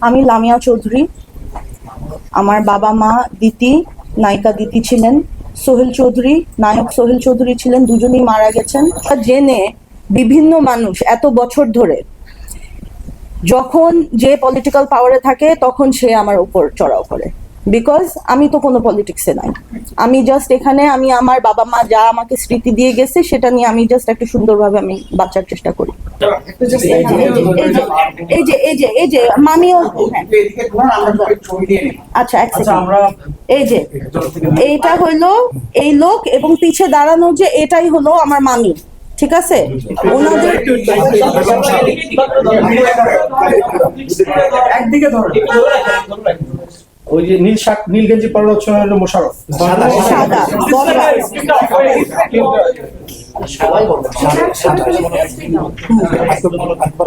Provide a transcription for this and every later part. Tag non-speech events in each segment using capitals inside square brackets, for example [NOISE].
আমি লামিয়া চৌধুরী। আমার বাবা মা দিতি, নায়িকা দিতি ছিলেন। সোহেল চৌধুরী, নায়ক সোহেল চৌধুরী ছিলেন, দুজনেই মারা গেছেন। জেনে বিভিন্ন মানুষ এত বছর ধরে যখন যে পলিটিক্যাল পাওয়ারে থাকে, তখন সে আমার উপর চড়াও করে। বিকজ আমি তো কোনো পলিটিক্সে নাই। আমি জাস্ট এখানে আমি আমার বাবা মা যা আমাকে স্মৃতি দিয়ে গেছে, সেটা নিয়ে আমি জাস্ট একটা সুন্দরভাবে আমি বাঁচার চেষ্টা করি। এই যে এই যে এই যে মামিও আচ্ছা এক এই যে, এইটা হইল এই লোক এবং পিছে দাঁড়ানো যে, এটাই হলো আমার মামি, ঠিক আছে? ওনাদের একদিকে ধরে। ওই যে নীল শাক নীল গেঞ্জি পরা হচ্ছে মোশারফ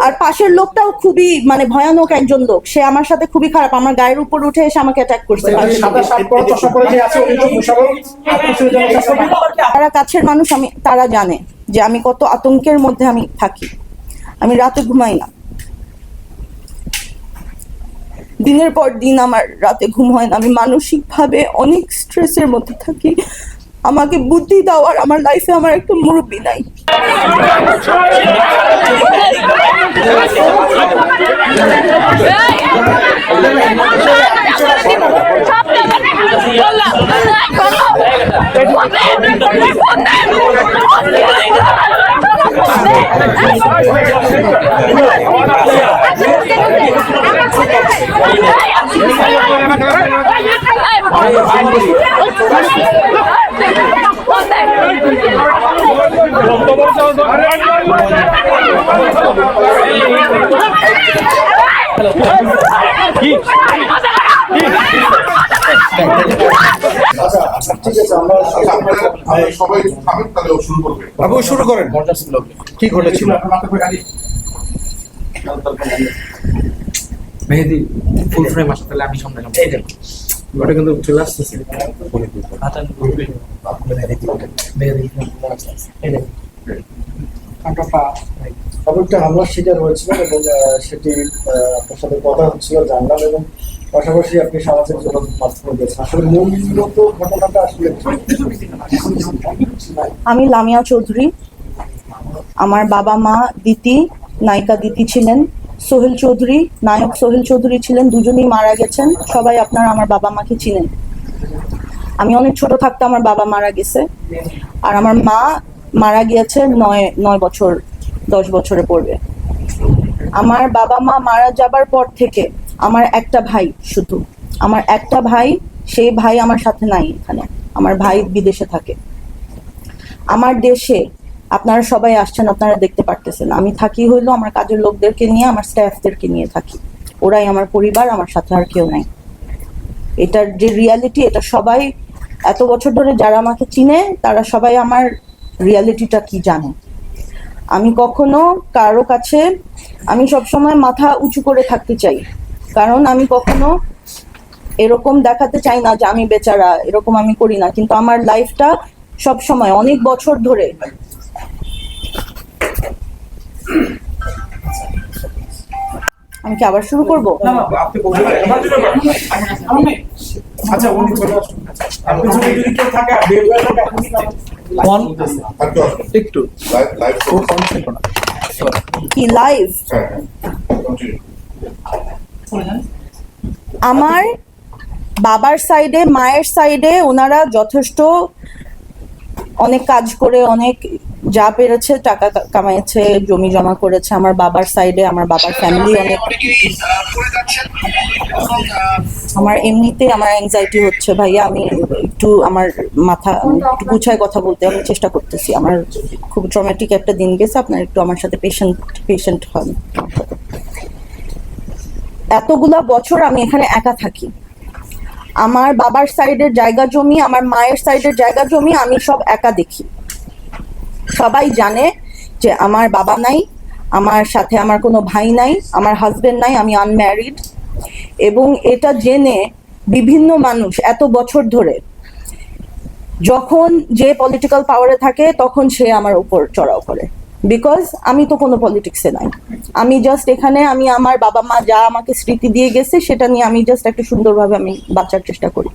আর পাশের লোকটাও খুবই মানে ভয়ানক একজন লোক। সে আমার সাথে খুবই খারাপ। আমার গায়ের উপর উঠে এসে আমাকে অ্যাটাক করছে। তারা কাছের মানুষ আমি তারা জানে যে আমি কত আতঙ্কের মধ্যে আমি থাকি। আমি রাতে ঘুমাই না। দিনের পর দিন আমার রাতে ঘুম হয় না। আমি মানসিকভাবে অনেক স্ট্রেসের মধ্যে থাকি। আমাকে বুদ্ধি দেওয়ার আমার লাইফে আমার একটা মুরব্বী নাই। বাবু শুরু করেন। কি ঘটেছিল? মেহেদি ফুল ফ্রেম আসে তাহলে আমি সামনে ওটা কিন্তু চলে আসতেছে। মেহেদি তবে একটা হামলার শিকার হয়েছিলেন এবং সেটি আপনার সাথে কথা হচ্ছিল জানলাম এবং পাশাপাশি আপনি সামাজিক যোগাযোগ মাধ্যমে গেছেন। আসলে মূলত ঘটনাটা আসলে আমি লামিয়া চৌধুরী। আমার বাবা মা দিতি নায়িকা দিতি ছিলেন। সোহেল চৌধুরী, নায়ক সোহেল চৌধুরী ছিলেন, দুজনেই মারা গেছেন। সবাই আপনারা আমার বাবা মাকে চিনেন। আমি অনেক ছোট থাকতে আমার বাবা মারা গেছে। আর আমার মা মারা গিয়েছে নয় নয় বছর, দশ বছরে পড়বে। আমার বাবা মা মারা যাবার পর থেকে আমার একটা ভাই শুধু। আমার একটা ভাই, সেই ভাই আমার সাথে নাই এখানে। আমার ভাই বিদেশে থাকে। আমার দেশে আপনারা সবাই আসছেন, আপনারা দেখতে পারতেছেন। আমি থাকি হইল আমার কাজের লোকদেরকে নিয়ে, আমার স্টাফদেরকে নিয়ে থাকি। ওরাই আমার পরিবার, আমার সাথে আর কেউ নাই। এটার যে রিয়ালিটি এটা সবাই এত বছর ধরে যারা আমাকে চিনে, তারা সবাই আমার রিয়ালিটিটা কি জানে? আমি কখনো কারও কাছে, আমি সবসময় মাথা উঁচু করে থাকতে চাই। কারণ আমি কখনো এরকম দেখাতে চাই না যে আমি বেচারা, এরকম আমি করি না। কিন্তু আমার লাইফটা সব সময় অনেক বছর ধরে আমি কি আবার শুরু করব? না না আপনি বলতে পারেন আচ্ছা উনি চলে আপনি যদি যদি কেউ থাকে আর বের থাকে আপনি কোন থাকতে আসুন। একটু। লাইভ কি লাইভ হ্যাঁ হ্যাঁ আমার বাবার সাইডে মায়ের সাইডে ওনারা যথেষ্ট অনেক কাজ করে অনেক যা পেরেছে, টাকা কামাইছে জমি জমা করেছে, আমার বাবার সাইডে আমার বাবার ফ্যামিলি অনেক আমার এমনিতে আমার অ্যাংজাইটি হচ্ছে ভাইয়া, আমি একটু আমার মাথা একটু গুছায় কথা বলতে আমি চেষ্টা করতেছি। আমার খুব ট্রমেটিক একটা দিন গেছে, আপনার একটু আমার সাথে পেশেন্ট পেশেন্ট হন। এতগুলা বছর আমি এখানে একা থাকি। আমার বাবার সাইডের জায়গা জমি, আমার মায়ের সাইডের জায়গা জমি, আমি সব একা দেখি। সবাই জানে যে আমার বাবা নাই, আমার সাথে আমার কোনো ভাই নাই, আমার হাজবেন্ড নাই, আমি আনম্যারিড এবং এটা জেনে বিভিন্ন মানুষ এত বছর ধরে যখন যে পলিটিক্যাল পাওয়ারে থাকে, তখন সে আমার উপর চড়াও করে। বিকজ আমি তো কোনো পলিটিক্সে নাই। আমি জাস্ট এখানে, আমি আমার বাবা মা যা আমাকে স্মৃতি দিয়ে গেছে, সেটা নিয়ে আমি জাস্ট একটা সুন্দরভাবে আমি বাঁচার চেষ্টা করি।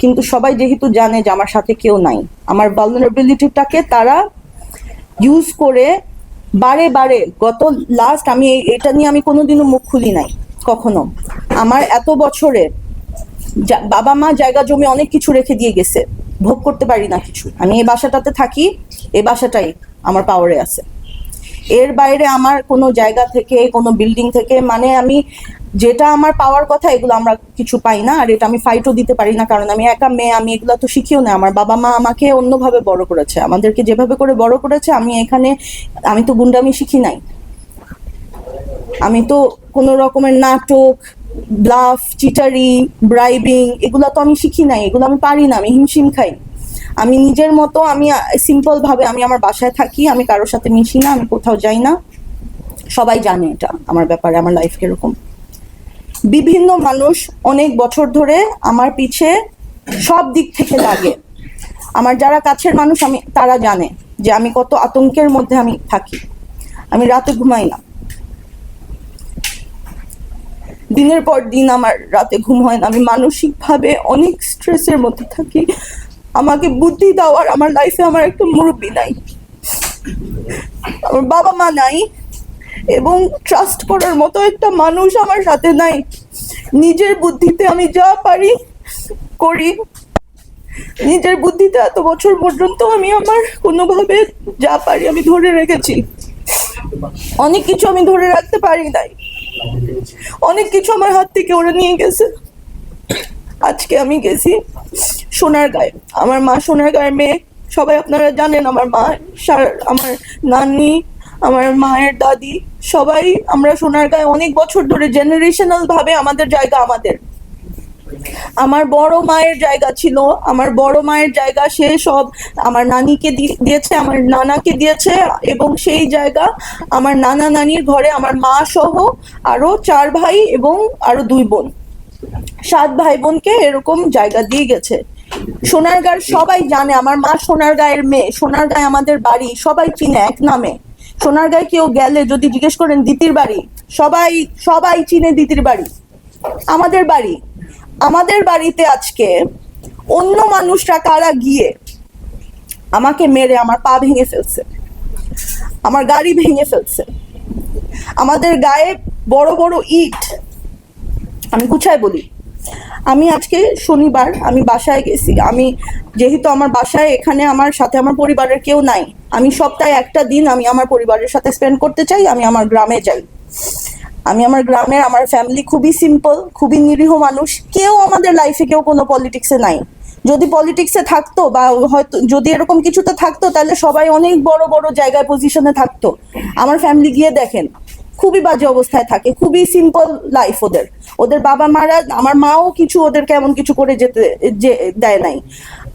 কিন্তু সবাই যেহেতু জানে যে আমার সাথে কেউ নাই, আমার ভালনারেবিলিটিটাকে তারা ইউজ করে বারে বারে, গত লাস্ট আমি এটা নিয়ে আমি কোনোদিনও মুখ খুলি নাই, কখনো। আমার এত বছরে বাবা মা জায়গা জমি অনেক কিছু রেখে দিয়ে গেছে, ভোগ করতে পারি না কিছু। আমি এই বাসাটাতে থাকি, এই বাসাটাই আমার পাওয়ারে আছে। এর বাইরে আমার কোনো জায়গা থেকে, কোনো বিল্ডিং থেকে মানে আমি যেটা আমার পাওয়ার কথা, এগুলো আমরা কিছু পাই না, আর এটা আমি ফাইটও দিতে পারি না, কারণ আমি একা মেয়ে, আমি এগুলো তো শিখিও না। আমার বাবা মা আমাকে অন্যভাবে বড় করেছে। আমাদেরকে যেভাবে করে বড় করেছে, আমি এখানে, আমি তো গুন্ডামি শিখি নাই। আমি তো কোনো রকমের নাটক ব্লাফ চিটারি ব্রাইবিং এগুলো তো আমি শিখি নাই। এগুলো আমি পারি না, আমি হিমশিম খাই। আমি নিজের মতো, আমি সিম্পল ভাবে আমি আমার বাসায় থাকি, আমি কারোর সাথে মিশি না, আমি কোথাও যাই না। সবাই জানে এটা, আমার ব্যাপারে, আমার লাইফ কীরকম বিভিন্ন মানুষ অনেক বছর ধরে আমার পিছে সব দিক থেকে লাগে। আমার যারা কাছের মানুষ, আমি, তারা জানে যে আমি কত আতঙ্কের মধ্যে আমি থাকি। আমি রাতে ঘুমাই না। দিনের পর দিন আমার রাতে ঘুম হয় না। আমি মানসিকভাবে অনেক স্ট্রেসের মধ্যে থাকি। আমাকে বুদ্ধি দেওয়ার আমার লাইফে আমার একটা মুরব্বী নাই। আমার বাবা মা নাই। এবং ট্রাস্ট করার মতো একটা মানুষ আমার সাথে নাই। নিজের বুদ্ধিতে আমি যা পারি করি। নিজের বুদ্ধিতে এত বছর পর্যন্ত আমি আমার কোনোভাবে যা পারি আমি ধরে রেখেছি। অনেক কিছু আমি ধরে রাখতে পারি নাই। অনেক কিছু আমার হাত থেকে ওরা নিয়ে গেছে। আজকে আমি গেছি সোনার গায়ে। আমার মা সোনার গায়ের মেয়ে। সবাই আপনারা জানেন আমার মা আমার নানি আমার মায়ের দাদি, সবাই আমরা সোনার গায়ে অনেক বছর ধরে জেনারেশনাল ভাবে আমাদের জায়গা আমাদের। আমার বড় মায়ের জায়গা ছিল, আমার বড় মায়ের জায়গা সে সব আমার নানিকে দিয়েছে, আমার নানাকে দিয়েছে এবং সেই জায়গা আমার নানা নানির ঘরে আমার মা সহ আরও চার ভাই এবং আরও দুই বোন। সাত ভাই বোনকে এরকম জায়গা দিয়ে গেছে। সোনারগাঁর সবাই জানে, আমার মা সোনারগাঁয়ের মেয়ে, সোনারগাঁয় আমাদের বাড়ি, সবাই চিনে এক নামে। সোনারগাঁয় কেউ গেলে যদি জিজ্ঞেস করেন দিতির বাড়ি, সবাই সবাই চিনে দিতির বাড়ি। আমাদের বাড়ি। আমাদের বাড়িতে আজকে অন্য মানুষরা কারা গিয়ে আমাকে মেরে আমার পা ভেঙে ফেলছে, আমার গাড়ি ভেঙে ফেলছে, আমাদের গায়ে বড় বড় ইট, আমি গুছায় বলি আমি আজকে শনিবার আমি বাসায় গেছি। আমি যেহেতু আমার বাসায় এখানে আমার সাথে আমার পরিবারের কেউ নাই, আমি সপ্তাহে একটা দিন আমি আমার পরিবারের সাথে স্পেন্ড করতে চাই, আমি আমার গ্রামে যাই। আমি আমার গ্রামের, আমার ফ্যামিলি খুবই সিম্পল খুবই নিরীহ মানুষ, কেউ আমাদের লাইফে কেউ কোনো পলিটিক্সে নাই। যদি পলিটিক্সে থাকতো বা হয়তো, যদি এরকম কিছুতে থাকতো, তাহলে সবাই অনেক বড় বড় জায়গায় পজিশনে থাকতো। আমার ফ্যামিলি গিয়ে দেখেন, খুবই বাজে অবস্থায় থাকে, খুবই সিম্পল লাইফ ওদের। ওদের বাবা মারা, আমার মাও কিছু ওদেরকে এমন কিছু করে যেতে, যে, দেয় নাই।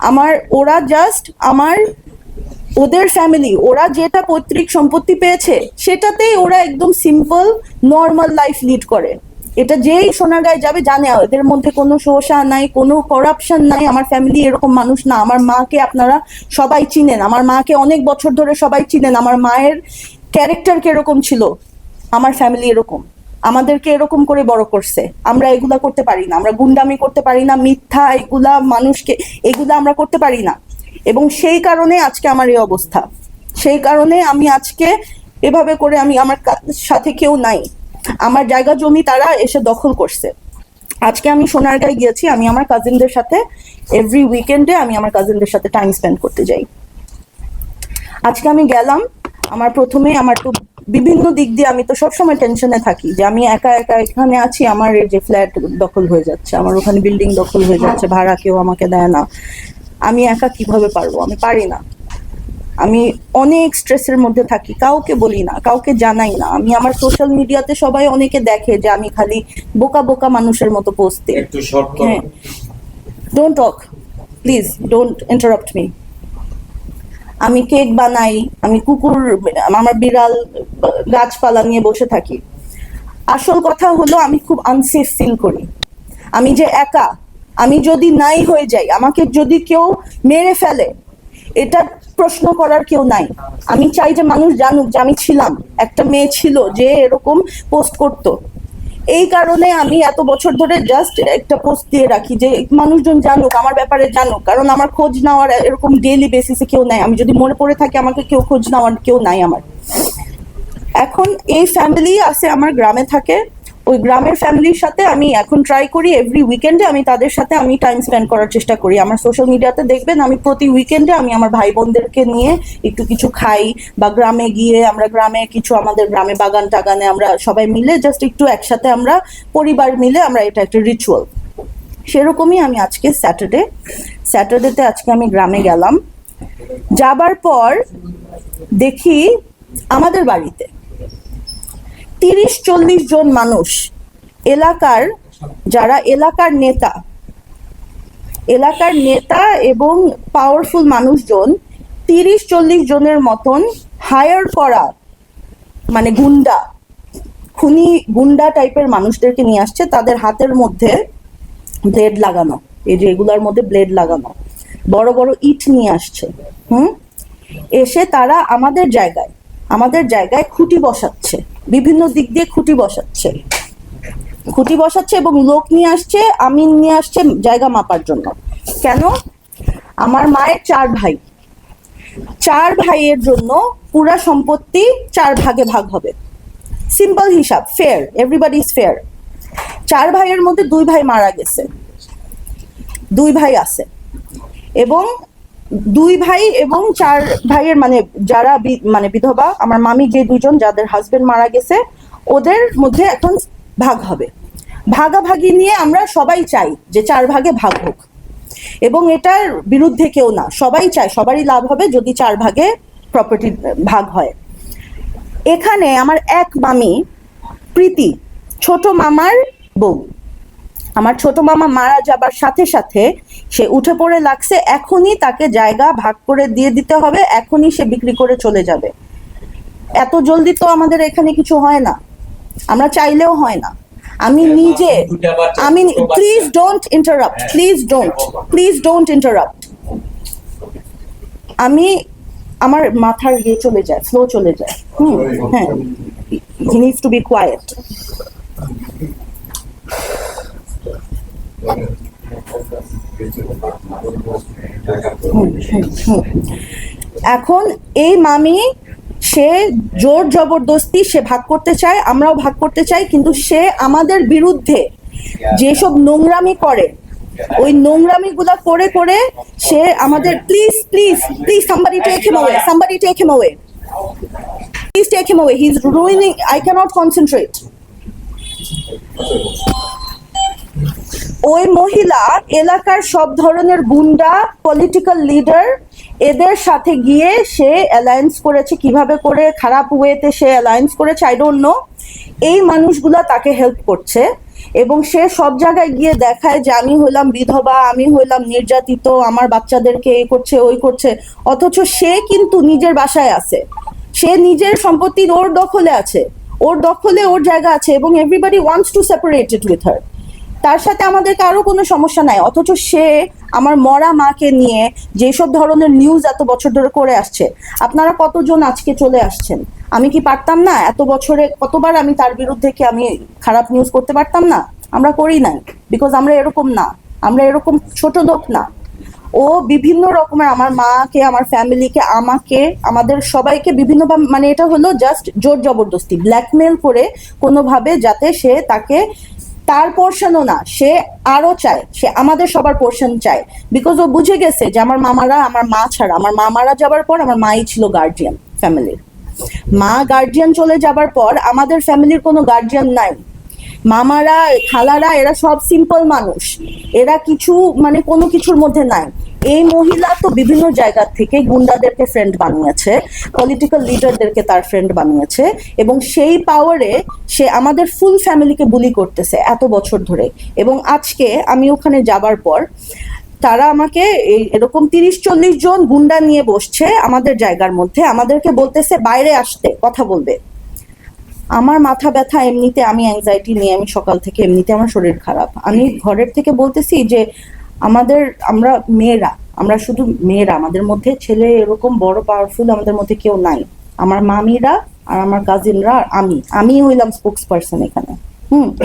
আমার, ওরা জাস্ট আমার, ওদের ফ্যামিলি ওরা যেটা পৈতৃক সম্পত্তি পেয়েছে, সেটাতেই ওরা একদম সিম্পল নর্মাল লাইফ লিড করে। এটা যেই সোনাগায় যাবে, জানে এদের মধ্যে কোনো শোষা নাই, কোনো করাপশন নাই, আমার ফ্যামিলি এরকম মানুষ না। আমার মাকে আপনারা সবাই চিনেন, আমার মাকে অনেক বছর ধরে সবাই চিনেন, আমার মায়ের ক্যারেক্টার কীরকম ছিল, আমার ফ্যামিলি এরকম। আমাদেরকে এরকম করে বড় করছে। আমরা এগুলা করতে পারি না। আমরা গুন্ডামি করতে পারি না, মিথ্যা, এগুলা মানুষকে, এগুলা আমরা করতে পারি না। এবং সেই কারণে আজকে আমার এই অবস্থা। সেই কারণে আমি আজকে এভাবে করে আমি আমার সাথে কেউ নাই। আমার জায়গা জমি তারা এসে দখল করছে। আজকে আমি সোনারগাঁয় গিয়েছি, আমি আমার কাজিনদের সাথে এভরি উইকেন্ডে আমি আমার কাজিনদের সাথে টাইম স্পেন্ড করতে যাই। আজকে আমি গেলাম আমার প্রথমে আমার তো বিভিন্ন দিক দিয়ে আমি তো সবসময় টেনশনে থাকি যে আমি একা একা এখানে আছি আমার যে ফ্ল্যাট দখল হয়ে যাচ্ছে আমার ওখানে বিল্ডিং দখল হয়ে যাচ্ছে ভাড়া কেউ আমাকে দেয় না। আমি একা কীভাবে পারব? আমি পারি না। আমি অনেক স্ট্রেসের মধ্যে থাকি কাউকে বলি না কাউকে জানাই না। আমি আমার সোশ্যাল মিডিয়াতে সবাই অনেকে দেখে যে আমি খালি বোকা বোকা মানুষের মতো পোস্ট দিই হ্যাঁ। Don't talk please don't interrupt me আমি কেক বানাই, আমি কুকুর, আমার বিড়াল, গাছপালা নিয়ে বসে থাকি। আসল কথা হলো, আমি খুব আনসেফ ফিল করি। আমি যে একা, আমি যদি নাই হয়ে যাই, আমাকে যদি কেউ মেরে ফেলে এটা প্রশ্ন করার কেউ নাই। আমি চাই যে মানুষ জানুক যে আমি ছিলাম, একটা মেয়ে ছিল যে এরকম পোস্ট করতো। এই কারণে আমি এত বছর ধরে জাস্ট একটা পোস্ট দিয়ে রাখি যে মানুষজন জানুক, আমার ব্যাপারে জানুক। কারণ আমার খোঁজ নেওয়ার এরকম ডেইলি বেসিসে কেউ নাই। আমি যদি মনে পড়ে থাকি, আমাকে কেউ খোঁজ নেওয়ার কেউ নাই আমার। এখন এই ফ্যামিলি আছে, আমার গ্রামে থাকে। ওই গ্রামের ফ্যামিলির সাথে আমি এখন ট্রাই করি এভরি উইকেন্ডে আমি তাদের সাথে আমি টাইম স্পেন্ড করার চেষ্টা করি। আমার সোশ্যাল মিডিয়াতে দেখবেন আমি প্রতি উইকেন্ডে আমি আমার ভাই বোনদেরকে নিয়ে একটু কিছু খাই বা গ্রামে গিয়ে আমরা গ্রামে কিছু আমাদের গ্রামে বাগান টাগানে আমরা সবাই মিলে জাস্ট একটু একসাথে আমরা পরিবার মিলে আমরা এটা একটা রিচুয়াল সেরকমই আমি আজকে স্যাটারডে স্যাটারডেতে আজকে আমি গ্রামে গেলাম। যাবার পর দেখি আমাদের বাড়িতে তিরিশ, চল্লিশ জন মানুষ এলাকার যারা এলাকার নেতা এলাকার নেতা এবং পাওয়ারফুল মানুষজন তিরিশ, চল্লিশ জনের মতন হায়ার করা মানে গুন্ডা, খুনি গুন্ডা টাইপের মানুষদেরকে নিয়ে আসছে, তাদের হাতের মধ্যে ব্লেড লাগানো, এই যে এগুলার মধ্যে ব্লেড লাগানো, বড় বড় ইট নিয়ে আসছে, হুম? এসে তারা আমাদের জায়গায় আমাদের জায়গায় খুঁটি বসাচ্ছে, বিভিন্ন দিক দিয়ে খুঁটি বসাচ্ছে। খুঁটি বসাচ্ছে এবং লোক নিয়ে আসছে, আমিন নিয়ে আসছে জায়গা মাপার জন্য। কেন? আমার মায়ের চার ভাই। চার ভাইয়ের জন্য পুরা সম্পত্তি চার ভাগে ভাগ হবে। সিম্পল হিসাব ফেয়ার এভরিবাডি ইজ ফেয়ার চার ভাইয়ের মধ্যে দুই ভাই মারা গেছে। দুই ভাই আছে। এবং দুই ভাই এবং চার ভাইয়ের মানে যারা মানে বিধবা, আমার মামি যে দুজন, যাদের হাজবেন্ড মারা গেছে, ওদের মধ্যে এখন ভাগ হবে। ভাগাভাগি নিয়ে আমরা সবাই চাই যে চার ভাগে ভাগ হোক। এবং এটার বিরুদ্ধে কেউ না, সবাই চায়, সবারই লাভ হবে যদি চার ভাগে প্রপার্টি ভাগ হয়। এখানে আমার এক মামি, প্রীতি, ছোট মামার বউ। আমার ছোট মামা মারা যাবার সাথে সাথে সে উঠে পড়ে লাগছে এখনই তাকে জায়গা ভাগ করে দিয়ে দিতে হবে এখনই সে বিক্রি করে চলে যাবে। এত জলদি তো আমাদের এখানে কিছু হয় না। আমরা চাইলেও হয় না। আমি নিজে আমি please don't interrupt please don't please don't interrupt আমি আমার মাথার ইয়ে চলে যায় ফ্লো চলে যায়। হুম হ্যাঁ। He needs to be quiet এখন এই মামি, সে জোর জবরদস্তি, সে ভাগ করতে চায়, আমরাও ভাগ করতে চাই, কিন্তু সে আমাদের বিরুদ্ধে যেসব নোংরামি করে, ওই নোংরামি গুলা করে করে সে আমাদের please please please somebody take him somebody take him please take him he is ruining I can't concentrate ওই মহিলা এলাকার সব ধরনের গুন্ডা পলিটিক্যাল লিডার এদের সাথে গিয়ে সে অ্যালায়েন্স করেছে। কীভাবে করে খারাপ ওয়েতে সে অ্যালায়েন্স করেছে আই ডোন্ট নো এই মানুষগুলা তাকে হেল্প করছে এবং সে সব জায়গায় গিয়ে দেখায় যে আমি হইলাম বিধবা, আমি হইলাম নির্যাতিত, আমার বাচ্চাদেরকে এই করছে, ওই করছে। অথচ সে কিন্তু নিজের বাসায় আছে। সে নিজের সম্পত্তির ওর দখলে আছে। ওর দখলে ওর জায়গা আছে এবং everybody wants to separate it with her তার সাথে আমাদের কারও কোনো সমস্যা নাই, অথচ সে আমার মরা মাকে নিয়ে যেসব ধরনের নিউজ এত বছর ধরে করে আসছে, আপনারা কতজন আজকে চলে আসছেন? আমি কি পারতাম না এত বছরে কতবার আমি তার বিরুদ্ধে কি আমি খারাপ নিউজ করতে পারতাম না? আমরা করি নাই বিকজ আমরা এরকম না, আমরা এরকম ছোট লোক না। ও বিভিন্ন রকমের আমার মাকে, আমার ফ্যামিলিকে আমাকে, আমাদের সবাইকে বিভিন্ন মানে এটা হলো জাস্ট জোর জবরদস্তি ব্ল্যাকমেল করে কোনোভাবে যাতে সে তাকে তার পোর্শনও না, সে আরও চায়, সে আমাদের সবার পোর্শন চায়। বিকজ ও বুঝে গেছে যে আমার মামারা আমার মা ছাড়া, আমার মামারা যাবার পর আমার মাই ছিল গার্জিয়ান ফ্যামিলির মা গার্জিয়ান চলে যাবার পর আমাদের ফ্যামিলির কোনো গার্জিয়ান নাই। মামারা, খালারা, এরা সব সিম্পল মানুষ। এরা কিছু মানে কোনো কিছুর মধ্যে নাই। এই মহিলা তো বিভিন্ন জায়গা থেকে গুন্ডাদেরকে ফ্রেন্ড বানিয়েছে পলিটিক্যাল লিডারদেরকে তার ফ্রেন্ড বানিয়েছে এবং সেই পাওয়ারে সে আমাদের ফুল ফ্যামিলিকে বুলি করতেছে এত বছর ধরে। এবং আজকে আমি ওখানে যাবার পর তারা আমাকে এই এরকম তিরিশ চল্লিশ জন গুন্ডা নিয়ে বসছে আমাদের জায়গার মধ্যে, আমাদেরকে বলতেছে বাইরে আসতে, কথা বলবে। আমার মাথা ব্যথা, এমনিতে আমি অ্যাংজাইটি নিয়ে আমি সকাল থেকে এমনিতে আমার শরীর খারাপ। আমি ঘরের থেকে বলতেছি যে আমাদের, আমরা মেয়েরা, আমরা শুধু মেয়েরা, আমাদের মধ্যে ছেলে এরকম বড় পাওয়ারফুল আমাদের মধ্যে কেউ নাই। আমার মামিরা আর আমার কাজিনরা আর আমি আমি হইলাম স্পোক্স পার্সন এখানে। হুম।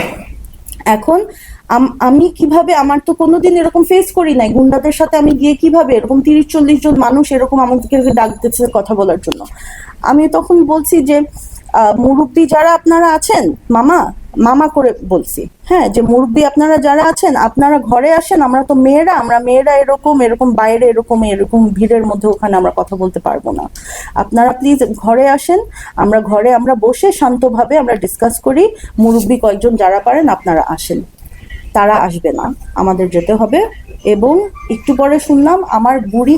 এখন আম- কীভাবে, আমার তো কোনোদিন এরকম ফেস করি নাই। গুন্ডাদের সাথে আমি গিয়ে কীভাবে, এরকম তিরিশ, চল্লিশ জন মানুষ এরকম আমাদেরকে ডাক দিচ্ছে কথা বলার জন্য। আমি তখন বলছি যে মুরব্বি যারা আপনারা আছেন, মামা মামা করে বলছি হ্যাঁ যে মুরব্বী আপনারা যারা আছেন, আপনারা ঘরে আসেন, আমরা তো মেয়েরা, আমরা মেয়েরা এরকম এরকম বাইরে, এরকম এরকম ভিড়ের মধ্যে ওখানে আমরা কথা বলতে পারব না। আপনারা প্লিজ ঘরে আসেন, আমরা ঘরে আমরা বসে শান্তভাবে আমরা ডিসকাস করি, মুরব্বি কয়েকজন যারা পারেন, আপনারা আসেন। তারা আসবে না, আমাদের যেতে হবে। এবং একটু পরে শুনলাম, আমার বুড়ি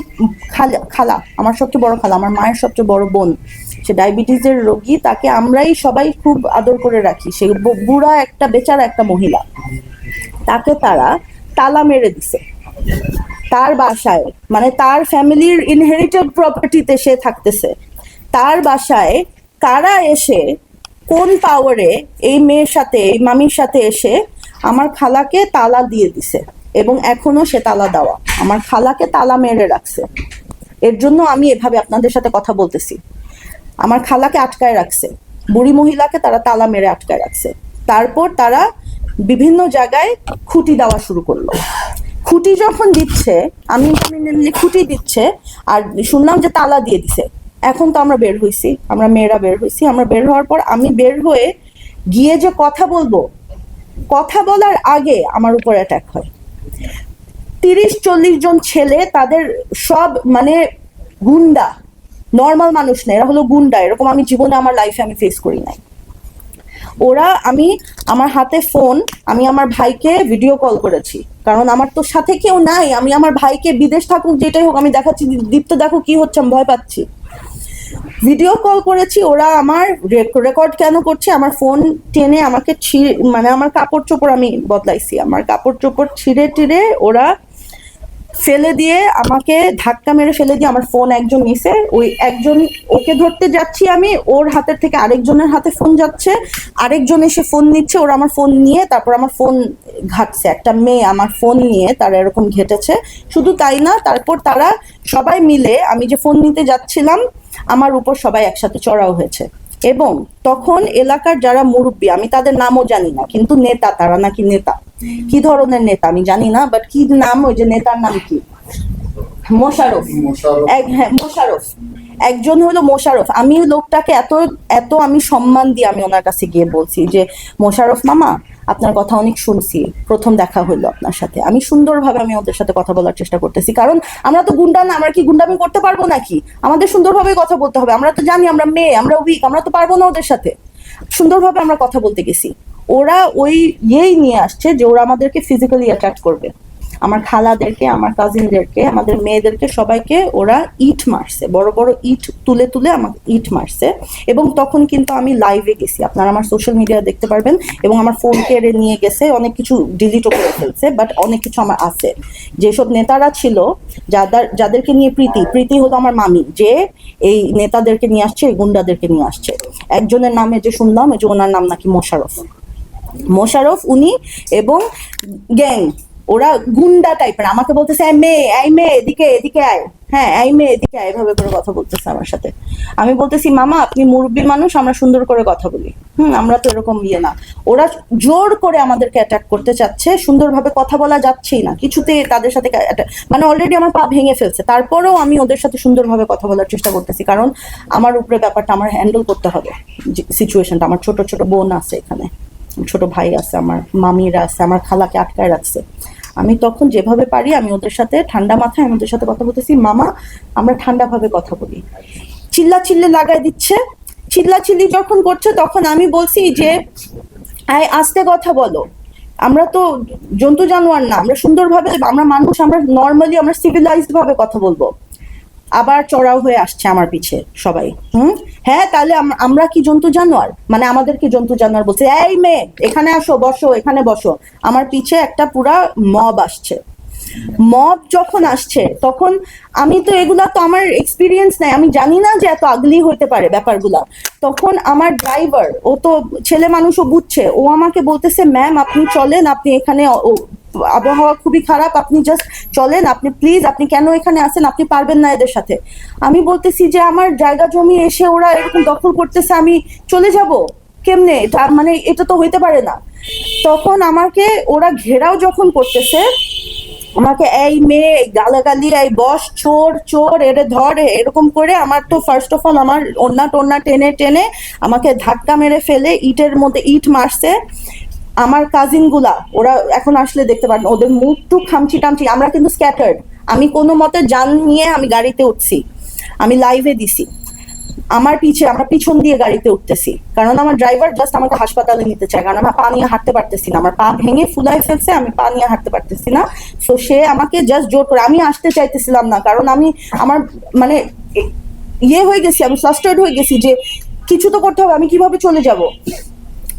খালা খালা, আমার সবচেয়ে বড় খালা, আমার মায়ের সবচেয়ে বড় বোন সে ডায়াবেটিসের রোগী, তাকে আমরাই সবাই খুব আদর করে রাখি। সে বুড়া একটা, বেচারা একটা মহিলা। তাকে তারা তালা মেরে দিছে। তার বাসায় মানে তার ফ্যামিলির ইনহেরিটেড প্রপার্টিতে সে থাকতেছে। তার বাসায় কারা এসে, কোন পাওয়ারে এই মেয়ের সাথে, এই মামির সাথে এসে আমার খালাকে তালা দিয়ে দিছে এবং এখনও সে তালা দেওয়া। আমার খালাকে তালা মেরে রাখছে। এর জন্য আমি এভাবে আপনাদের সাথে কথা বলতেছি। আমার খালাকে আটকায় রাখছে। বুড়ি মহিলাকে তারা তালা মেরে আটকায় রাখছে। তারপর তারা বিভিন্ন জায়গায় খুঁটি দেওয়া শুরু করল। খুঁটি যখন দিচ্ছে, আমি খুঁটি দিচ্ছে, আর শুনলাম যে তালা দিয়ে দিছে। এখন তো আমরা বের হইছি, আমরা মেয়েরা বের হইছি, আমরা বের হওয়ার পর আমি বের হয়ে গিয়ে যে কথা বলব, কথা বলার আগে আমার উপর অ্যাটাক হয়। তিরিশ চল্লিশ জন ছেলে তাদের সব মানে গুন্ডা নর্মাল মানুষ না, এরা হলো গুন্ডা, এরকম আমি জীবনে আমার লাইফে আমি ফেস করি নাই। ওরা আমি, আমার হাতে ফোন আমি আমার ভাইকে ভিডিও কল করেছি। কারণ আমার তো সাথে কেউ নাই, আমি আমার ভাইকে বিদেশ থাকুক, যেটাই হোক, আমি দেখাচ্ছি, দীপ্ত দেখো কি হচ্ছে, আমি ভয় পাচ্ছি। ভিডিও কল করেছি, ওরা আমার রেকর্ড কেন করছে, আমার ফোন টেনে আমাকে ছিঁড়ে মানে আমার কাপড় চোপড় আমি বদলাইছি। আমার কাপড় চোপড় ছিঁড়ে টিড়ে ওরা ফেলে দিয়ে আমাকে ধাক্কা মেরে ফেলে দিয়ে আমার ফোন একজন নিছে। ওই একজন, ওকে ধরতে যাচ্ছি আমি, ওর হাতের থেকে আরেকজনের হাতে ফোন যাচ্ছে। আরেকজন এসে ফোন নিচ্ছে, ওরা আমার ফোন নিয়ে তারপর আমার ফোন ঘাটছে। একটা মেয়ে আমার ফোন নিয়ে তারা এরকম ঘেটেছে। শুধু তাই না, তারপর তারা সবাই মিলে আমি যে ফোন নিতে যাচ্ছিলাম, আমার উপর সবাই একসাথে চড়াও হয়েছে। এবং তখন এলাকার যারা মুরব্বী আমি তাদের নামও জানি না কিন্তু নেতা তারা নাকি নেতা। কি ধরনের নেতা আমি জানি না বাট কি নাম ওই যে নেতার নাম কি? মোশারফ হ্যাঁ মোশারফ একজন হলো মোশারফ আমি লোকটাকে এত এত আমি সম্মান দিয়ে আমি ওনার কাছে গিয়ে বলছি যে মোশারফ মামা আপনার কথা অনেক শুনছি। প্রথম দেখা হলো আপনার সাথে। আমি সুন্দরভাবে আমি ওদের সাথে কথা বলার চেষ্টা করতেছি। কারণ আমরা তো গুন্ডা না, আমরা কি গুন্ডামি করতে পারব নাকি? আমাদের সুন্দরভাবে কথা বলতে হবে। আমরা তো জানি আমরা মেয়ে, আমরা উইক আমরা তো পারব না ওদের সাথে। সুন্দরভাবে আমরা কথা বলতে গেছি। ওরা ওই ইয়েই নিয়ে আসছে যে ওরা আমাদেরকে ফিজিক্যালি অ্যাট্রাক্ট করবে। আমার খালাদেরকে, আমার কাজিনদেরকে আমাদের মেয়েদেরকে সবাইকে ওরা ইট মারছে, বড় বড় ইট তুলে তুলে আমাকে ইট মারছে। এবং তখন কিন্তু আমি লাইভে গেছি। আপনারা আমার সোশ্যাল মিডিয়া দেখতে পারবেন। এবং আমার ফোন কেড়ে নিয়ে গেছে, অনেক কিছু ডিলিটও করে ফেলছে বাট অনেক কিছু আমার আছে। যেসব নেতারা ছিল, যাদের, যাদেরকে নিয়ে প্রীতি প্রীতি হলো আমার মামি, যে এই নেতাদেরকে নিয়ে আসছে, এই গুন্ডাদেরকে নিয়ে আসছে। একজনের নামে যে শুনলাম যে ওনার নাম নাকি মোশারফ মোশারফ উনি এবং গ্যাং ওরা গুন্ডা টাইপের আমাকে বলতেছে, এই মেয়ে এই মেয়ে, এদিকে এদিকে আয়। হ্যাঁ এই মেয়ে, এদিকে আয়, এভাবে করে কথা বলতেছে আমার সাথে। আমি বলতেছি, মামা, আপনি মুরব্বী মানুষ, আমরা সুন্দর করে কথা বলি। হুম, আমরা তো এরকম ইয়ে না। ওরা জোর করে আমাদেরকে অ্যাটাক করতে চাচ্ছে, সুন্দরভাবে কথা বলা যাচ্ছেই না। কিছুতে তাদের সাথে মানে অলরেডি আমার পা ভেঙে ফেলছে। তারপরেও আমি ওদের সাথে সুন্দরভাবে কথা বলার চেষ্টা করতেছি, কারণ আমার উপরে ব্যাপারটা আমার হ্যান্ডেল করতে হবে। সিচুয়েশনটা আমার ছোট ছোট বোন আছে এখানে। ছোট ভাই আছে, আমার মামিরা আছে, আমার খালাকে আটকায় রাখছে। আমি তখন যেভাবে পারি, আমি ওদের সাথে ঠান্ডা মাথায়, আমি ওদের সাথে কথা বলতেছি, মামা, আমরা ঠান্ডা ভাবে কথা বলি। চিল্লা চিল্লে লাগাই দিচ্ছে। চিল্লা চিল্লি যখন করছে, তখন আমি বলছি যে আয় আস্তে কথা বলো। আমরা তো জন্তু জানোয়ার না, আমরা সুন্দরভাবে, আমরা মানুষ, আমরা নর্মালি আমরা সিভিলাইজড ভাবে কথা বলব। আবার চড়াও হয়ে আসছে আমার পিছে সবাই। হুম? হ্যাঁ তাহলে আম- আমরা কি জন্তু জানোয়ার? মানে আমাদেরকে জন্তু জানোয়ার বলছে, এই মেয়ে, এখানে আসো, বসো, এখানে বসো। আমার পিছে একটা পুরা মব আসছে। মব যখন আসছে, তখন আমি তো এগুলা তো আমার এক্সপিরিয়েন্স নাই। আমি জানি না যে এত আগলি হতে পারে ব্যাপারগুলা। তখন আমার ড্রাইভার ও তো ছেলে মানুষও বুঝছে। ও আমাকে বলতেছে ম্যাম আপনি চলেন, আপনি এখানে ও- আবহাওয়া খুবই খারাপ, আপনি জাস্ট চলেন, আপনি প্লিজ আপনি কেন এখানে আসেন, আপনি পারবেন না এদের সাথে। আমি বলতেছি যে আমার জায়গা জমি এসে ওরা এরকম দখল করতেছে, আমি চলে যাব। কেমনে? মানে এটা তো হইতে পারে না। তখন আমাকে ওরা ঘেরাও যখন করতেছে, আমাকে এই মেয়ে গালাগালি, এই বস, চোর চোর, এরে ধর, এরকম করে আমার তো ফার্স্ট অফ অল আমার ওন্না টোন্না টেনে টেনে আমাকে ধাক্কা মেরে ফেলে, ইটের মধ্যে ইট মারছে। আমার কাজিনগুলা, ওরা এখন আসলে দেখতে পারেন, ওদের মুখ টুক খামচি টামচি, আমরা কিন্তু স্ক্যাটার্ড আমি কোনো মতে জান নিয়ে আমি গাড়িতে উঠছি। আমি লাইভে দিছি। আমার পিছে, আমরা পিছন দিয়ে গাড়িতে উঠতেছি। কারণ আমার ড্রাইভার জাস্ট আমাকে হাসপাতালে নিতে চায়, কারণ আমার পা নিয়ে হাঁটতে পারতেছি না। আমার পা ভেঙে ফুলাই ফেলছে, আমি পা নিয়ে হাঁটতে পারতেছি না। তো সে আমাকে জাস্ট জোর করে, আমি আসতে চাইতেছিলাম না, কারণ আমি আমার মানে ইয়ে হয়ে গেছি, আমি ফ্রাস্ট্রেট হয়ে গেছি যে, কিছু তো করতে হবে, আমি কীভাবে চলে যাব?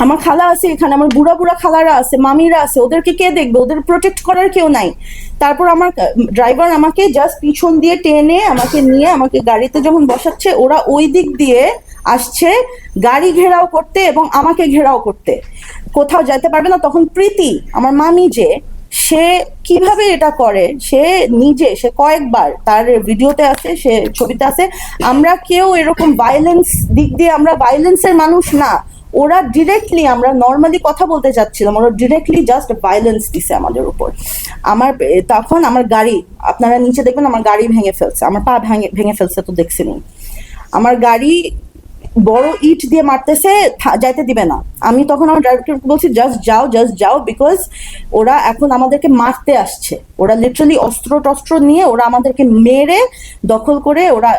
আমার খালা আছে এখানে, আমার বুড়া বুড়া খালারা আছে, মামিরা আছে, ওদেরকে কে দেখবে? ওদের প্রোটেক্ট করার কেউ নাই। তারপর আমার ড্রাইভার আমাকে জাস্ট পিছন দিয়ে টেনে আমাকে নিয়ে আমাকে গাড়িতে যখন বসাচ্ছে, ওরা ওই দিক দিয়ে আসছে গাড়ি ঘেরাও করতে এবং আমাকে ঘেরাও করতে। কোথাও যেতে পারবে না। তখন প্রীতি, আমার মামি যে, সে কীভাবে এটা করে? সে নিজে, সে কয়েকবার তার ভিডিওতে আছে, সে ছবিতে আছে। আমরা কেউ এরকম ভায়োলেন্স দিক দিয়ে আমরা ভায়োলেন্সের মানুষ না। ওরা ডিরেক্টলি আমরা নর্মালি কথা বলতে চাচ্ছিলাম ওরা ডিরেক্টলি জাস্ট ভায়োলেন্স দিছে আমাদের উপর। আমার তখন আমার গাড়ি, আপনারা নিচে দেখবেন আমার গাড়ি ভেঙে ফেলছে, আমার পা ভেঙে ভেঙে ফেলছে তো দেখছিনি আমার গাড়ি বড় ইট দিয়ে মারতেছে যাইতে দিবে না। আমি তখন আমার ড্রাইভারকে বলছি জাস্ট যাও জাস্ট যাও বিকজ ওরা এখন আমাদেরকে মারতে আসছে। ওরা লিটারালি অস্ত্র টস্ত্র নিয়ে ওরা আমাদেরকে মেরে দখল করে ওরা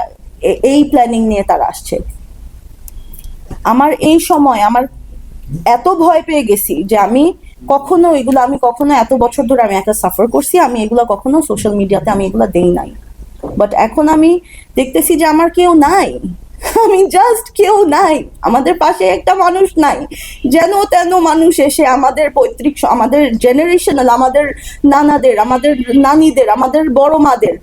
এই প্ল্যানিং নিয়ে তারা আসছে। আমার এই সময় আমার এত ভয় পেয়ে গেছি যে আমি কখনো এগুলো, আমি কখনো এত বছর ধরে আমি একা সাফার করছি, আমি এগুলো কখনো সোশ্যাল মিডিয়াতে আমি এগুলো দেই নাই। বাট এখন আমি দেখতেছি যে আমার কেউ নাই। [LAUGHS] আমি জাস্ট কেউ নাই। আমাদের পাশে একটা মানুষ নাই। যেন তেন মানুষ এসে আমাদের পৈতৃক, আমাদের জেনারেশনাল আমাদের নানাদের, আমাদের নানিদের, আমাদের বড় মাদের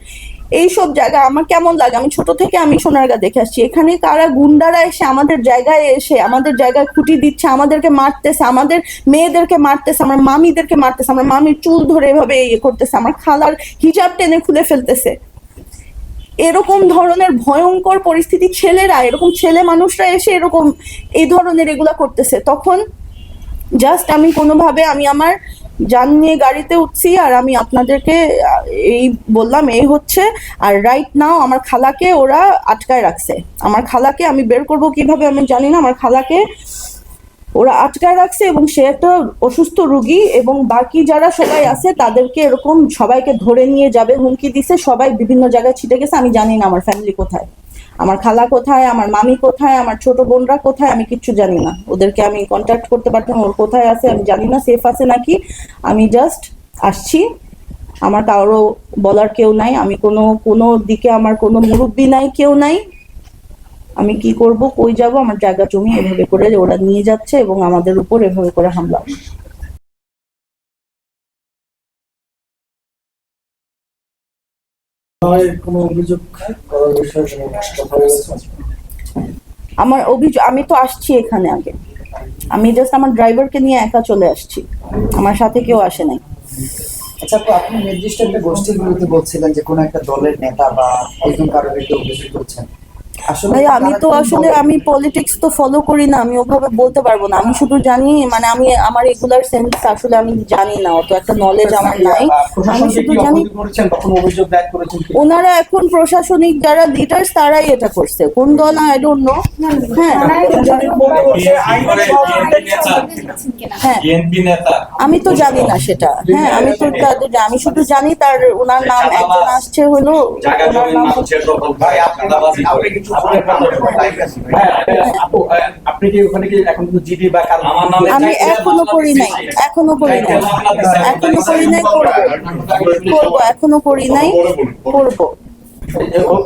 এইসব জায়গা আমার কেমন লাগে? আমি ছোট থেকে আমি সোনারগা দেখে আসছি। এখানে কারা গুন্ডারা এসে আমাদের জায়গায় এসে, আমাদের জায়গায় খুঁটি দিচ্ছে, আমাদেরকে মারতেছে, আমাদের মেয়েদেরকে মারতেছে, আমার মামিদেরকে মারতেছে, আমার মামির চুল ধরে এভাবে ইয়ে করতেছে, আমার খালার হিজাব টেনে খুলে ফেলতেছে। এরকম ধরনের ভয়ঙ্কর পরিস্থিতি ছেলেরা, এরকম ছেলে মানুষরা এসে এরকম, এই ধরনের এগুলা করতেছে। তখন জাস্ট আমি কোনোভাবে আমি আমার যান নিয়ে গাড়িতে উঠছি আর আমি আপনাদেরকে, এই বললাম, এই হচ্ছে। আর রাইট নাও আমার খালাকে ওরা আটকায় রাখছে। আমার খালাকে আমি বের করব কীভাবে আমি জানি না, আমার খালাকে ওরা আটকায় রাখছে এবং সে একটা অসুস্থ রুগী এবং বাকি যারা সবাই আছে, তাদেরকে এরকম সবাইকে ধরে নিয়ে যাবে, হুমকি দিছে, সবাই বিভিন্ন জায়গায় ছিটে গেছে, আমি জানি না আমার ফ্যামিলি কোথায়। আমার খালা কোথায়, আমার মামি কোথায়, আমার ছোট বোনরা কোথায়, আমি কিচ্ছু জানি না। ওদেরকে আমি কন্ট্যাক্ট করতে পারতাম, ওর কোথায় আছে, আমি জানি না সেফ আছে নাকি। আমি জাস্ট আসছি। আমার কারও বলার কেউ নাই, আমি কোনো কোনো দিকে আমার কোনো মুরব্বি নাই, কেউ নাই। আমি কি করব, কই যাব, আমার জায়গা জমি এভাবে করে ওরা নিয়ে যাচ্ছে এবং আমাদের উপর এভাবে করে হামলা। হয় কোনো অভিযোগ? করার বিষয়ে কোনো কথা বলেছেন আমার অভিযোগ আমি তো আসছি এখানে আগে। আমি জাস্ট আমার ড্রাইভারকে নিয়ে একা চলে আসছি। আমার সাথে কেউ আসে নাই। আচ্ছা আপু আপনি নির্দিষ্ট একটা গোষ্ঠীর বিরুদ্ধে বলছিলেন যে কোনো একটা দলের নেতা বা একজন কারোর বিরুদ্ধে অভিযোগ করছেন। ভাই আমি তো আসলে আমি পলিটিক্স তো ফলো করি না আমি ওভাবে বলতে পারব না। আমি শুধু জানি মানে আমি আমার এগুলার সেন্স আসলে আমি জানি না অত একটা নলেজ আমার নাই। আমি শুধু জানি? ওনারা এখন প্রশাসনিক যারা লিডার্স তারাই এটা করছে। কোন দল আই ডোন্ট নো। হ্যাঁ। হ্যাঁ আমি তো জানি না সেটা। হ্যাঁ আমি তো আমি শুধু জানি তার ওনার নাম একজন আসছে হলো ওনার নাম আপনি হ্যাঁ, হ্যাঁ, আহ, আপনি কি ওখানে কি এখন জিডি বা আমার নামে আমি এখনও করি নাই এখনও করি নাই। এখনও করি নাই করব। এখনও করি নাই করব।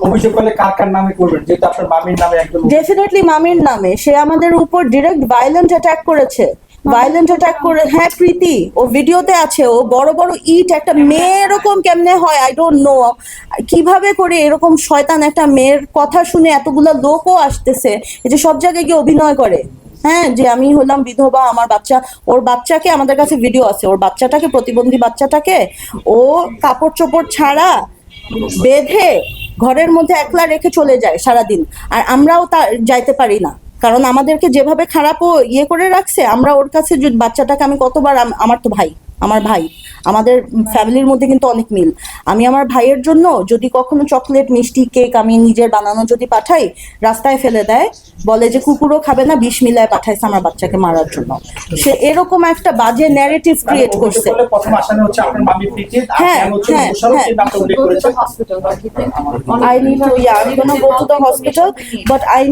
অভিযোগ করলে কার কার নামে করবেন? যেহেতু আপনার মামির নামে ডেফিনেটলি মামির নামে। সে আমাদের উপর ডিরেক্ট ভায়োলেন্ট অ্যাটাক করেছে। ভায়োলেন্ট অ্যাটাক করে হ্যাঁ প্রীতি, ও ভিডিওতে আছে, ও বড় বড় ইট, একটা মেয়ে এরকম কেমনে হয়? আই ডোন্ট নো কীভাবে করে এরকম শয়তান একটা মেয়ের কথা শুনে এতগুলো লোকও আসতেছে? এই যে সব জায়গায় গিয়ে অভিনয় করে। হ্যাঁ যে আমি হলাম বিধবা, আমার বাচ্চা, ওর বাচ্চাকে আমাদের কাছে ভিডিও আছে। ওর বাচ্চাটাকে, প্রতিবন্ধী বাচ্চাটাকে ও কাপড় চোপড় ছাড়া বেঁধে ঘরের মধ্যে একলা রেখে চলে যায় সারাদিন। আর আমরাও তা, যাইতে পারি না। কারণ আমাদেরকে যেভাবে খারাপ ও ইয়ে করে রাখছে, আমরা ওর কাছে বাচ্চাটাকে আমি কতবার আমার তো ভাই। আমার ভাই। আমাদের ফ্যামিলির মধ্যে কিন্তু অনেক মিল। আমি আমার ভাইয়ের জন্য যদি কখনো চকলেট মিষ্টি কেক আমি নিজের বানানো যদি পাঠাই রাস্তায় ফেলে দেয় বলে যে কুকুরও খাবে না বিষ মিলায় পাঠাইছে আমার বাচ্চাকে মারার জন্য। সে এরকম একটা বাজে ন্যারেটিভ ক্রিয়েট করছে। হ্যাঁ, হ্যাঁ, হ্যাঁ। এই নামটা উল্লেখ করেছেন I need to, yeah, I'm gonna go to the hospital, but I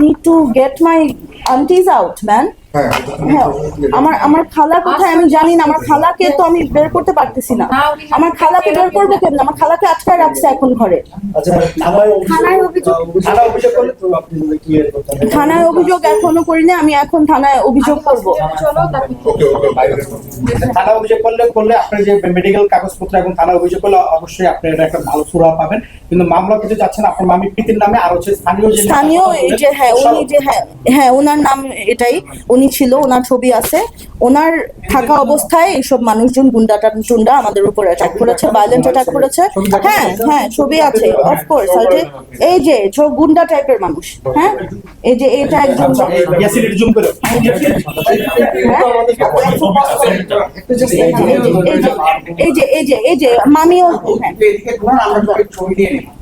হ্যাঁ হ্যাঁ আমার আমার খালা কোথায় আমি জানি না আমার খালাকে তো আমি বের করতে পারতেছি না। আমার খালাকে বের করব কেন আমার খালাকে আটকায় রাখছে এখন ঘরে। আচ্ছা থানায় অভিযোগ থানায় অভিযোগ- থানায় অভিযোগ করলে তো আপনি কি এর করতে হবে? থানায় অভিযোগ এখনও করিনি আমি এখন থানায় অভিযোগ করব। বাইরে থানা অভিযোগ করলে করলে আপনার যে মেডিকেল কাগজপত্র এবং থানা অভিযোগ করলে অবশ্যই আপনি এটা একটা ভালো সুরা পাবেন। কিন্তু মামলা কিছু যাচ্ছেন আপনার মামি প্রীতির নামে আর হচ্ছে স্থানীয় স্থানীয় যে হ্যাঁ উনি যে হ্যাঁ হ্যাঁ ওনার নাম এটাই। উনি ছিল, ওনার ছবি আছে। ওনার থাকা অবস্থায় এইসব মানুষজন গুন্ডা টুন্ডা আমাদের উপর অ্যাটাক করেছে ভায়োলেন্ট অ্যাটাক করেছে। হ্যাঁ হ্যাঁ ছবি আছে অফকোর্স এই যে গুন্ডা টাইপের মানুষ হ্যাঁ? এই যে এটা একজন এই যে এই যে এই যে মামিও হ্যাঁ।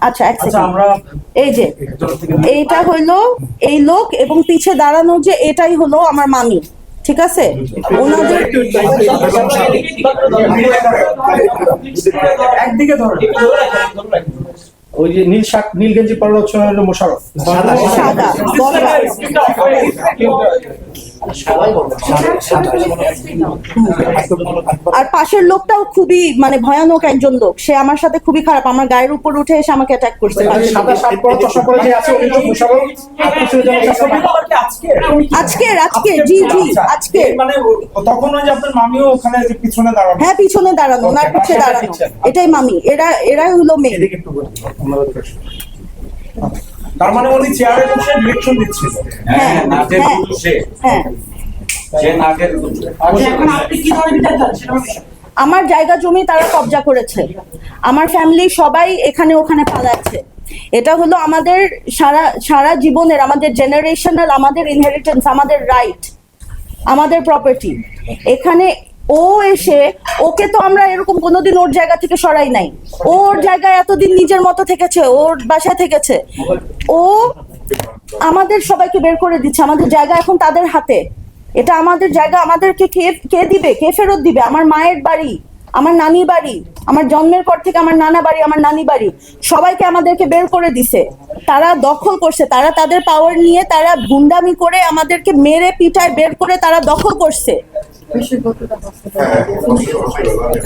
আচ্ছা এক এই যে, এইটা হইল এই লোক এবং পিছে দাঁড়ানো যে এটাই হলো আমার মামি ঠিক আছে? ওনাদের একদিকে ধরুন ওই যে নীল শাক নীল গেঞ্জি পরার হলো মোশাররফ। সাদা। আর পাশের লোকটাও খুবই মানে ভয়ানক একজন লোক। সে আমার সাথে খুবই খারাপ। আমার গায়ের উপর উঠে এসে আমাকে অ্যাটাক করছে। আছে আজকে আজকে জি জি আজকে। মানে তখন ওই যে আপনার মামিও ওখানে পিছনে দাঁড়ানো। হ্যাঁ পিছনে দাঁড়ানো ওনার পিছে দাঁড়ানো। এটাই মামি এরা এরাই হলো মেয়ে তার মানে উনি চেয়ারে বসে ডিরেকশন দিচ্ছিল। হ্যাঁ নাচের হ্যাঁ গুরু সে। হ্যাঁ। সে নাচের গুরু আমার জায়গা জমি তারা কবজা করেছে। আমার ফ্যামিলি সবাই এখানে ওখানে পালাচ্ছে। এটা হলো আমাদের সারা সারা জীবনের আমাদের জেনারেশনাল আমাদের ইনহেরিটেন্স আমাদের রাইট আমাদের প্রপার্টি এখানে ও এসে, ওকে তো আমরা এরকম কোনোদিন ওর জায়গা থেকে সরাই নাই। ওর জায়গায় এতদিন নিজের মতো থেকেছে ওর বাসায় থেকেছে। ও আমাদের সবাইকে বের করে দিচ্ছে, আমাদের জায়গা এখন তাদের হাতে। এটা আমাদের জায়গা, আমাদেরকে কে কে দিবে? কে ফেরত দিবে? আমার মায়ের বাড়ি, আমার নানি বাড়ি, আমার জন্মের পর থেকে আমার নানা বাড়ি, আমার নানি বাড়ি। সবাইকে আমাদেরকে বের করে দিছে। তারা দখল করছে, তারা তাদের পাওয়ার নিয়ে তারা গুন্ডামি করে আমাদেরকে মেরে, পিটায়, বের করে তারা দখল করছে। হ্যাঁ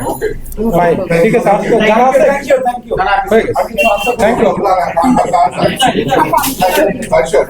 ওকে ভাই ঠিক আছে আজকে জানা আছে থ্যাংক ইউ থ্যাংক ইউ হয়ে গেছে থ্যাংক ইউ থ্যাংক ইউ